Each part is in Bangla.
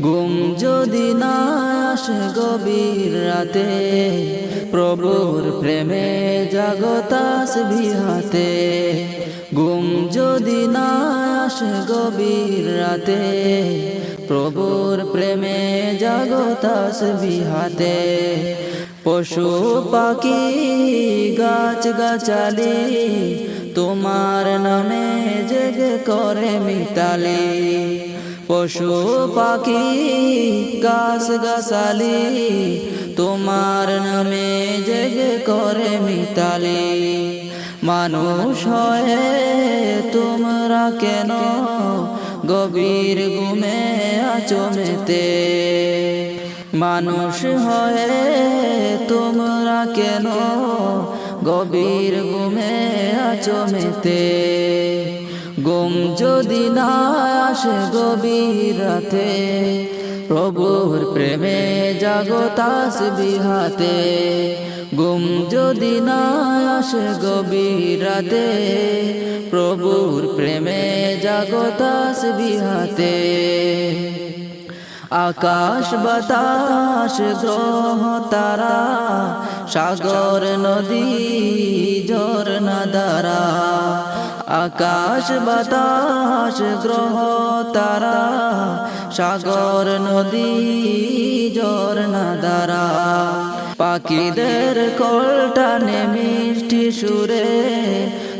ঘুম যদি না আসে গভীর রাতে, প্রভুর প্রেমে জাগতাস বিহাতে ঘুম যদি না আসে গভীর রাতে, প্রভুর প্রেমে জাগতাস বিহাতে পশু পাখি, গাছ গাছালি তোমার নামে জেগে করে মিতালি। পশু পাখি, গাছ গাছালি, তোমার নামে জেগে করে মিতালি। মানুষ হয়ে তোমরা কেন গভীর ঘুমে আছো মেতে? মানুষ হয়ে তোমরা কেন গভীর ঘুমে আছো মেতে। গুম যদি না আসে গভীর রাতে, প্রভুর প্রেমে জাগতাস বিহাতে গুম যদি না আসে গভীর রাতে, প্রভুর প্রেমে জাগতাস বিহাতে আকাশ বাতাস, গ্রহ তারা, সাগর, নদী, ঝর্ণা দ্বারা। আকাশ বাতাস, গ্রহ তারা, সাগর, নদী, ঝর্ণা দ্বারা। পাখিদের কলটানে মিষ্টি সুরে,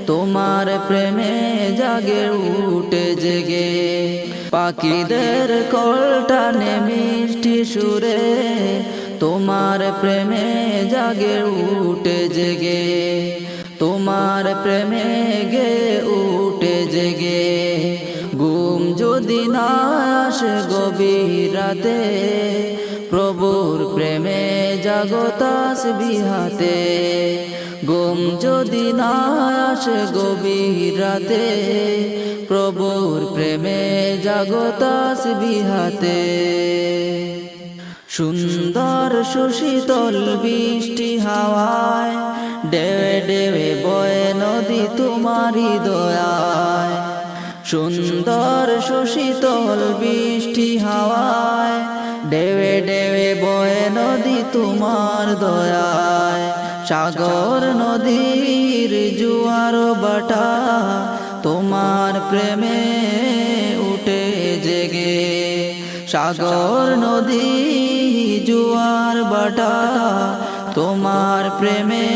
তোমার প্রেমে জাগে উঠে জেগে। পাখিদের কলটানে মিষ্টি সুরে, তোমার প্রেমে জাগে উঠে জেগে, তোমার প্রেমে গে উঠে জেগে। ঘুম যদি না আসে গভীর রাতে, প্রভুর প্রেমে জাগতাস বিহাতে গুম যদি না আসে গভীর রাতে, প্রভুর প্রেমে জাগতাস বিহাতে সুন্দর সুশীতল বৃষ্টি হাওয়ায় ডেবে ডেবে বয়ে নদী তোমারি দয়ায়। সুন্দর সুশীতল বৃষ্টি হাওয়ায় ডেবে ডেবে তোমার দয়ায়। সাগর নদীর জুয়ার বাটা তোমার প্রেমে উঠে জেগে। সাগর নদী জুয়ার বাটা তোমার প্রেমে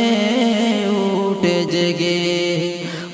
উঠে জেগে।